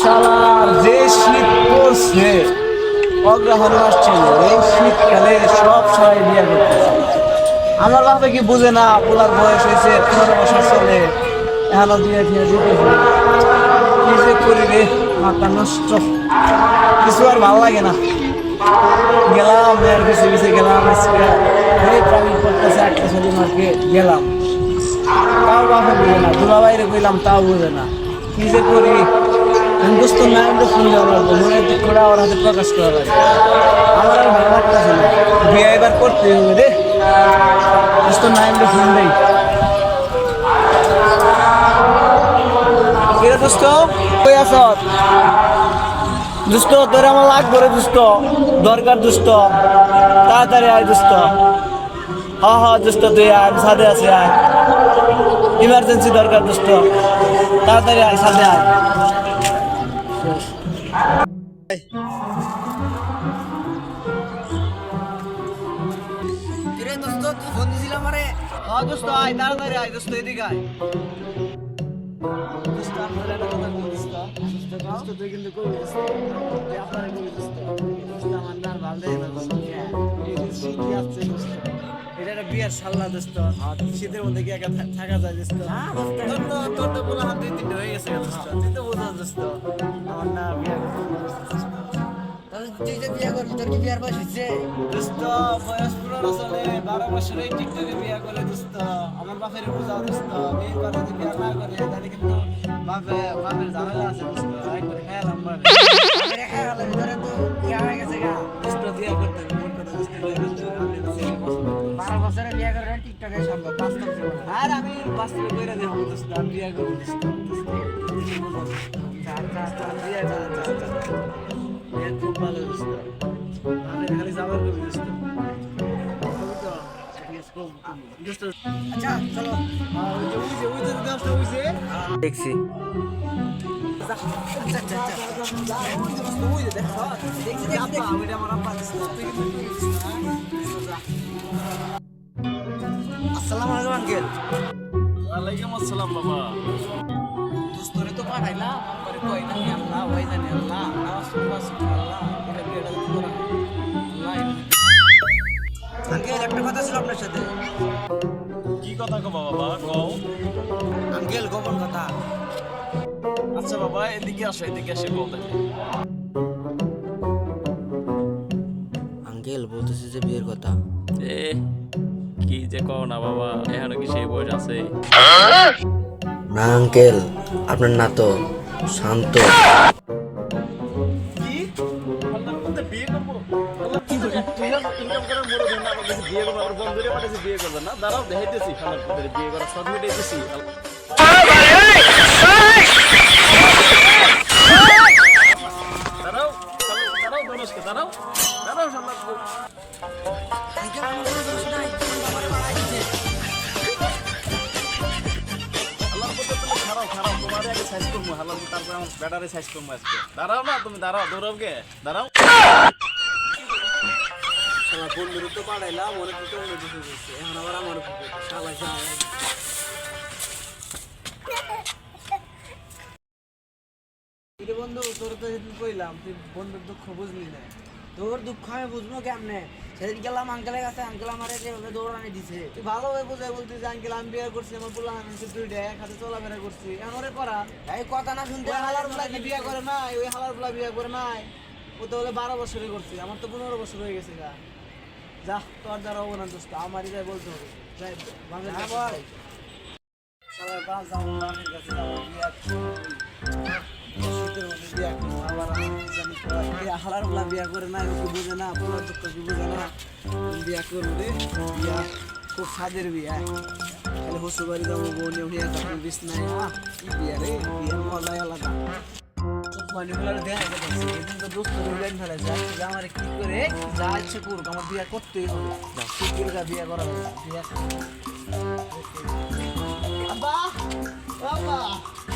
শালার যে শীত পড়ছে অগ্রহণ মাস ছিল এই শীতকালে সব সবাই বিয়ে করতেছে আমার কি বুঝে না পোলার বয়স হয়েছে, পনেরো বছর চলে, এখনও বিয়ে ফিয়ে দিতেছে কি যে করি রে মাথা নষ্ট। কিছু আর ভালো লাগে না। গেলাম মেয়ের পিছে পিছে গেলাম এই প্রাণী করতেছে একটা ছবি মার্কে গেলাম। তাও বাপে বুঝে না দুলা বাইরে কইলাম, তাও বুঝে না। কি যে করি? হিন্দুস্ত নাইমটা শুনলে আমার মনের দুঃখটা ওর হাতে প্রকাশ করা লাগে। আমার আর ভালো লাগতেছে না। বিয়ে এবার করতে হবে রে। দোস্ত নাইমটা ফোন দেই কিরে দোস্ত? কই আছ? দুষ্ট তোর আমার লাগবে রে দুষ্ট দরকার দুষ্ট তাড়াতাড়ি আয় দুষ্ট হা হা দুষ্ট তুই আয়, আমি সাথে আছি, আয়। ইমার্জেন্সি দরকার দুষ্ট তাড়াতাড়ি আয় সাথে আয়। হ্যাঁ আপনার ভালো লাগে না এটা একটা বিয়ের সাল্লা দোস্ত শীতের মধ্যে কি একা থাকা যায় দোস্ত তোর তো তোর তো পুরো হাত দুই তিনটে হয়ে গেছে দোস্ত তুই তো বোঝা দোস্ত আমার না বিয়ে তুই যে বিয়ে করবি তোর কি বিয়ার বয়স হচ্ছে দোস্ত বয়স পুরনো চলে বারো বছরেই টিকটকে বিয়ে করে দোস্ত আমার বাপের দোস্ত বিয়ে করে যদি বিয়ে না করে তাহলে কিন্তু বাপে বাপের ঝামেলা আছে দোস্ত আই করে খেয়ালাম বাড়ি আরে হলো ভিতরে তো হয়ে গেছে গা। দোস্ত বিয়ে করতে হবে, কথা দোস্ত বিয়ে করতে আমি টিকটকে সম্ভব বাস্তব জীবনে আর আমি বাস্তবে করে দেবো দোস্ত আমি বিয়ে করব দোস্ত দোস্ত, তুমি বোঝো দোস্ত। আমি বিয়ে করব দোস্ত। বিয়ে খুব ভালো দোস্ত আমি খালি যাবার করবি দোস্ত কবি তো? ঠিক আছে, কবি, কবি। দোস্ত চলো আর ওই যে ওই যে ওই যে গাছটা ওই যে দেখছি ওই যে দেখো দেখছি আসসালামু আলাইকুম আঙ্কেল। ওয়ালাইকুম আসসালাম বাবা। দোস্তরে তো পাঠাইলাম করে কই না আল্লাহ ওই জানি আল্লাহ পড়বা সুবহানাল্লাহ এটা বিয়েটা যদি করা। আল্লাহ আঙ্কেল একটা কথা ছিল আপনার সাথে। কি কথা কো বাবা কও। আঙ্কেল গোপন কথা। আচ্ছা বাবা এদিকে আসো এদিকে এসে তাহলে আঙ্কেল বলতেছে যে বিয়ের কথা। এ কি যে কও না বাবা এখনও কি সেই বয়স আছে? না আঙ্কেল আপনার না তো শান্ত। কি? আল্লাহ বলতে বিয়ে করব আমার ব্যাটারে সাইজ কম আজকে। দাঁড়াও না তুমি দাঁড়াও দৌড়াও গে দাঁড়াও। শালা বন্ধুরে তো পাঠাইলাম মনে তো অন্য কিছু করছে। এখন আবার আমার শালা শালা বন্ধু তোর তো কইলাম তুই বন্ধুর দুঃখ বুঝলি না। তোর দুঃখ আমি বুঝব কেমনে? সেদিন গেলাম আঙ্কেলের কাছে আঙ্কেল আমার যেভাবে দৌড়ানি দিছে। তুই ভালোভাবে বুঝাই বলতি যে আঙ্কেল আমি বিয়ে করছি আমার পোলা আমি দুইটা এক হাতে চলাফেরা করছি। ওরে করা এই কথা না শুনতে হালার পোলা কি বিয়ে করে নাই ওই হালার পোলা বিয়ে করে নাই। ও তো বলে বারো বছরে করছি আমার তো পনেরো বছর হয়ে গেছে গা। যা তোর দ্বারা হব না দোস্ত আমারই যাই বলতে হবে। যাই বাপের হ্যাঁ, কাছে বল। যাই। শালার যাব কাছে যাব বিয়ে শীতের মধ্যে বিয়ে করব আবার বিয়ে হালার পোলা বিয়ে করে নাই ও কি বুঝে না পোলার দুঃখ কি বুঝে না। বিয়ে করব বিয়া খুব স্বাদের বিয়া। তাহলে হসু বাড়ি যাব, বউ নিয়ে উঠে বিছনায় আহ, কি বিয়া রে? বিয়ের মজাই আলাদা। মানে গুলার দেখা গেছে এদিন তো দোস্ত রইলেন আজকে যে। আমার কি করে, যা ইচ্ছে করুক, আমার বিয়া করতেই হবে। গা বিয়া করা বিয়া আব্বা আব্বা।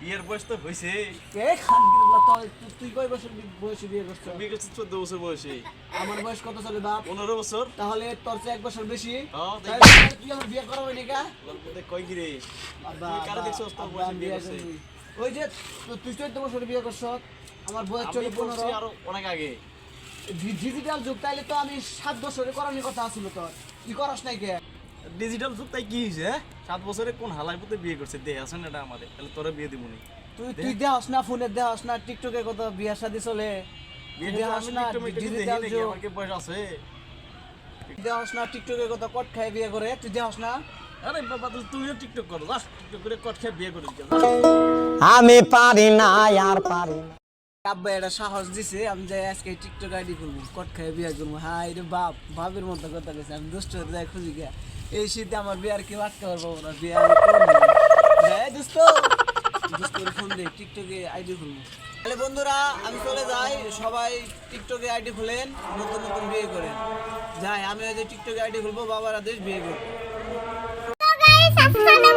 বিয়ের বয়স তো হয়েছে তুই কয় বছর বয়সে বিয়ে করছ? বিয়ে চোদ্দ বছর বয়সে আমার বয়স কত চলে বাপ? পনেরো বছর। তাহলে তোর চেয়ে এক বছর বেশি। তুই আমার বিয়ে করাবি নাকি কয় কি রে? কারে বাবা, দেখছস তোর বয়সে আমি বিয়ে বিয়ে ওই যে তুই চোদ্দ বছর বিয়ে করছ? আমার বয়স চলে পনেরো। আরও অনেক আগে। ডিজিটাল যুগ তাইলে তো আমি সাত বছরে করানোর কথা ছিল তোর। তুই করাস নাই কে? ডিজিটাল যুগ তাই কি হয়েছে হ্যাঁ? সাত বছরে কোন হালাই পুতে বিয়ে করছে? দে আসেন এটা আমাদের। তাহলে তোরা বিয়ে দিবনি তুই তুই দেহস না ফোনে দেহস না টিকটকে কত বিয়া শাদি চলে? বিয়ে তুই দিলে না ডিজিটাল যুগ। আমার কি বয়স আছে। দেহস না টিকটকে কত কট খায় বিয়ে করে? তুই দেহস না? আরে বাবা তাহলে তুইও টিকটক করো। যাস টিকটক করে কট খেয়ে বিয়ে করে আমি পারি না আর পারি না। আব্বা এটা সাহস দিছে আমি যাই আজকে টিকটক আইডি করব কট খায় বিয়ে করব। হ্যাঁ এটা বাপ বাপের মতো কথা কইছে আমি দুষ্ট হতে যাই খুঁজি গিয়া। এই শীতে আমার বিয়ার কেউ আটকে পারব না বিয়ার হ্যাঁ, দোস্ত? দোস্তর ফোন দে টিকটকে আইডি খুলবো। তাহলে বন্ধুরা আমি চলে যাই সবাই টিকটকে আইডি খুলেন নতুন নতুন বিয়ে করেন। যাই আমি ওই যে টিকটকে আইডি খুলবো বাবার আদেশ বিয়ে করব। আসসালামু